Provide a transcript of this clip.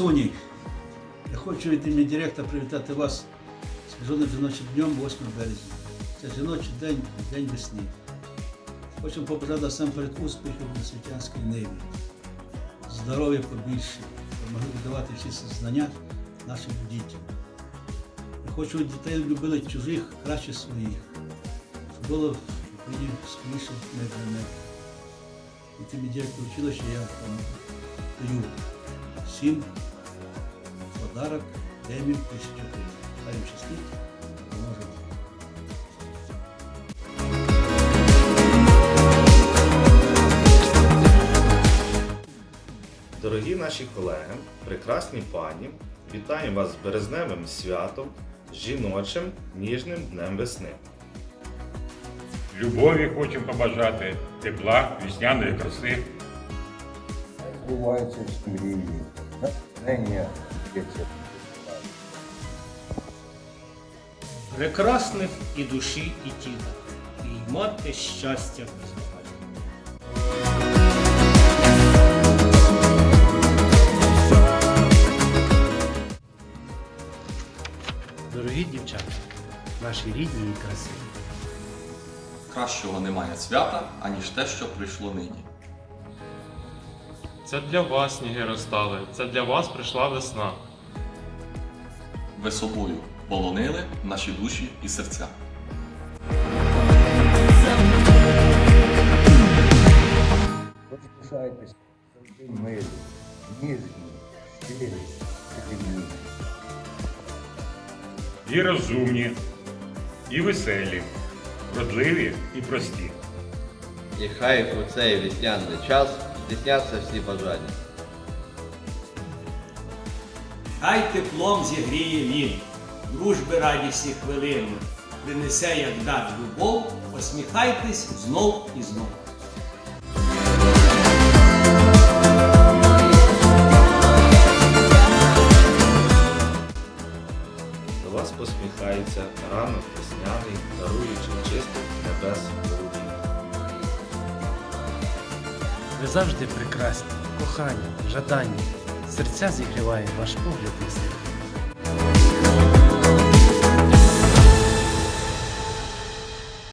Красуні, я хочу від імені директора привітати вас з Міжнародним жіночим днем 8 березня. Це жіночий день, день весни. Хочемо побажати насамперед успіхів на світянській ниві, здоров'я побільше, щоб могли видавати всі знання нашим дітям. Я хочу щоб дітей любили чужих краще своїх, щоб було скоріше не. І тим директор училища я вам даю всім подарок тисячу гривень. Хай їм щастить, допоможе вам. Дорогі наші колеги, прекрасні пані, вітаю вас з березневим святом, жіночим ніжним днем весни. Любові хочемо побажати, тепла, весняної краси. Збуваються всі мрії, натхнення. Прекрасних і душі, і тіла, і мати щастя безмежне. Дорогі дівчата, наші рідні і красиві. Кращого немає свята, аніж те, що прийшло нині. Це для вас сніги розстали, це для вас прийшла весна. Ви собою полонили наші душі і серця. Розпишайтесь завжди милі, ніжні, щирі, чарівні. І розумні, і веселі, вродливі і прості. І хай у цей весняний час здійсняться всі бажання. Хай теплом зігріє він, дружби радісні хвилини, принесе, як дар любов, посміхайтесь знов і знов. До вас посміхається ранок весняний, даруючи чистих небес Ви завжди прекрасні, кохані, жадані. Серця зігріває ваш погляд і сміх.